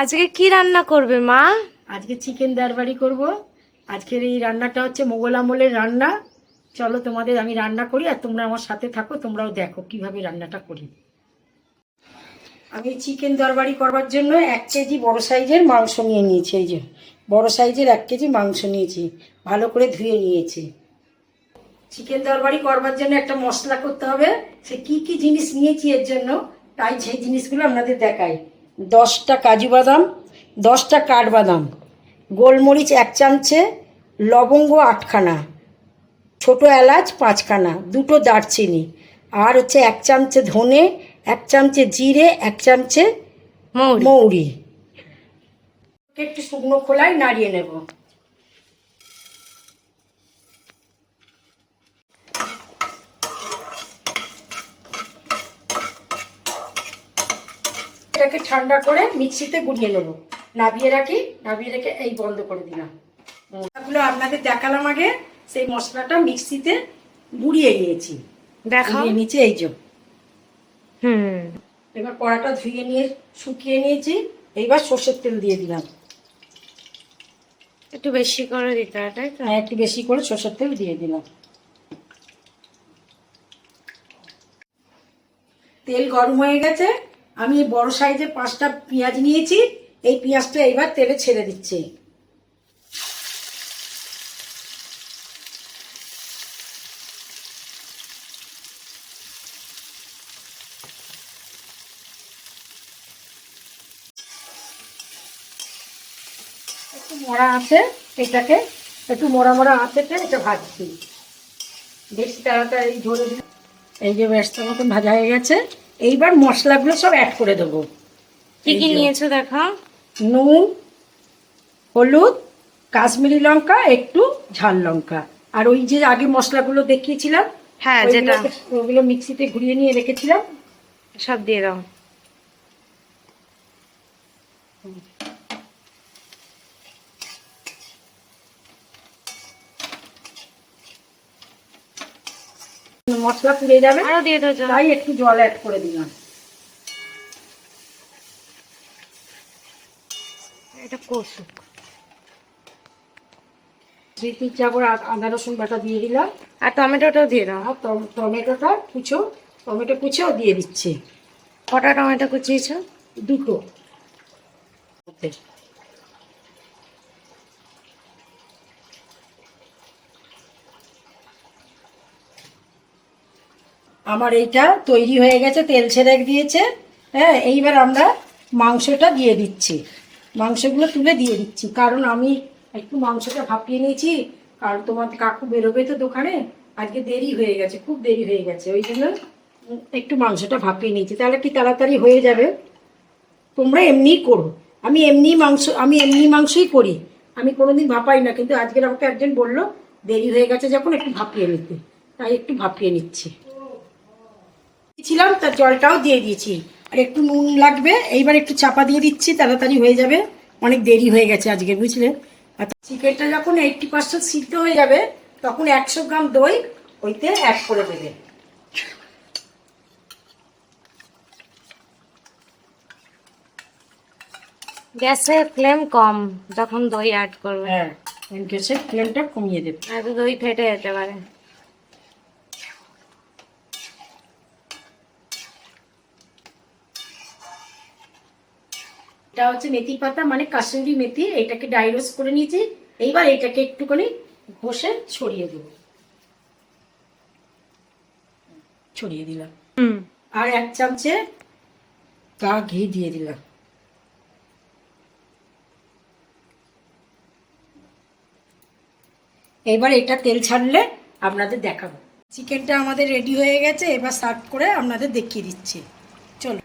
আজকে কি রান্না করবে, মা? আজকে চিকেন দারবাড়ি করব। আজকের এই রান্নাটা হচ্ছে মোগল আমলের রান্না। চলো তোমাদের আমি রান্না করি আর তোমরা আমার সাথে থাকো, তোমরাও দেখো কীভাবে রান্নাটা করি। আমি চিকেন দরবারি করবার জন্য এক কেজি বড় সাইজের মাংস নিয়ে নিয়েছি, এই যে। বড় সাইজের এক কেজি মাংস নিয়েছি, ভালো করে ধুয়ে নিয়েছি। চিকেন দরবারি করবার জন্য একটা মশলা করতে হবে। সে কি কি জিনিস নিয়েছি এর জন্য, তাই সেই জিনিসগুলো আপনাদের দেখাই। দশটা কাজু বাদাম দশটা কাঠবাদাম গোলমরিচ এক চামচে লবঙ্গ আটখানা ছোটো এলাচ পাঁচখানা দুটো দারচিনি আর হচ্ছে এক চামচে ধনে এক চামচে জিরে এক চামচে মৌরি। মৌরি। একটু শুকনো খোলায় নাড়িয়ে নেব। এটাকে ঠান্ডা করে মিক্সিতে গুলিয়ে নেব। নাবিয়ে রাখি নাবিয়ে রেখে এই বন্ধ করে দিলাম। মশলাগুলো আপনাদের দেখালাম আগে সেই মশলাটা মিক্সিতে গুড়িয়ে নিয়েছি। গুড়িয়ে নিয়েছি এই যে। হুম। এবার কড়াটা ধুয়ে নিয়ে শুকিয়ে নিয়েছি। এইবার সর্ষের তেল দিয়ে দিলাম। একটু বেশি করে দিতে হয় তাই তো? হ্যাঁ একটু বেশি করে সর্ষের তেল দিয়ে দিলাম। তেল গরম হয়ে গেছে। আমি বড় সাইজের পাঁচটা পেঁয়াজ নিয়েছি, এই পেঁয়াজটা এবার তেলে ছেড়ে দিচ্ছি। একটু মরা আছে, এটাকে একটু মরা মরা আঁচেতে এটা ভাজছি। বেশি তাড়াতাড়ি ধরে এই যে ব্যস্ত মতন ভাজা হয়ে গেছে। এইবার মশলাগুলো সব অ্যাড করে দেবো। কি কি নিয়েছো দেখা? নুন হলুদ কাশ্মীরি লঙ্কা একটু ঝাল লঙ্কা। আর ওই যে আগে মশলাগুলো দেখিয়েছিলাম হ্যাঁ যেটা। ওগুলো মিক্সিতে ঘুরিয়ে নিয়ে রেখেছিলাম। সব দিয়ে দাও। মশলা পুড়ে যাবে। আরও দিয়ে দাও জল। তাই একটু জল অ্যাড করে দিলাম। এটা কষুক পিস চাপড় আদা রসুন বাটা দিয়ে দিলাম। আর টমেটোটাও দিয়ে দাও। আর টমেটোটা কুচো টমেটো কুচেও দিয়ে দিচ্ছি। কটা টমেটো কুচিয়েছো? দুটো। আমার এইটা তৈরি হয়ে গেছে, তেল ছেড়ে দিয়েছে। হ্যাঁ এইবার আমরা মাংসটা দিয়ে দিচ্ছি। মাংসগুলো তুলে দিয়ে দিচ্ছি। কারণ আমি একটু মাংসটা ভাপিয়ে নিয়েছি। কারণ তোমার কাকু বেরোবে তো দোকানে। আজকে দেরি হয়ে গেছে, খুব দেরি হয়ে গেছে। ওই জন্য একটু মাংসটা ভাপিয়ে নিয়েছি। তাহলে কি তাড়াতাড়ি হয়ে যাবে? তোমরা এমনিই করো। আমি এমনি মাংস, আমি এমনি মাংসই করি। আমি কোনোদিন ভাপাই না, কিন্তু আজকের আমাকে একজন বলল, দেরি হয়ে গেছে যখন একটু ভাপিয়ে নিতে। তাই একটু ভাপিয়ে নিচ্ছি। ছিলাম তার জলটাও দিয়ে দিয়েছি। আর একটু নুন লাগবে এইবার একটু চাপা দিয়ে দিচ্ছি তাড়াতাড়ি হয়ে যাবে। অনেক দেরি হয়ে গেছে আজকে বুঝলে? আর চিকেনটা যখন এইটটি পার্সেন্ট সিদ্ধ হয়ে যাবে তখন একশো গ্রাম দই ওইতে অ্যাড করে দেবে। গ্যাসের ফ্লেম কম যখন দই অ্যাড করবে। হ্যাঁ গ্যাসের ফ্লেমটা কমিয়ে দেবে। নয়তো দই ফেটে যেতে পারে। এটা হচ্ছে মেথি পাতা মানে কাশ্মীরি মেথি এটাকে ডাইরোস করে নিয়েছি। এইবার এটাকে একটুখানি ঘষে ছড়িয়ে দেবো। ছড়িয়ে দিলাম। আর এক চামচে গা ঘি দিয়ে দিলাম। এবার এটা তেল ছাড়লে আপনাদের দেখাবো। চিকেনটা আমাদের রেডি হয়ে গেছে এবার সার্ভ করে আপনাদের দেখিয়ে দিচ্ছি। চলো।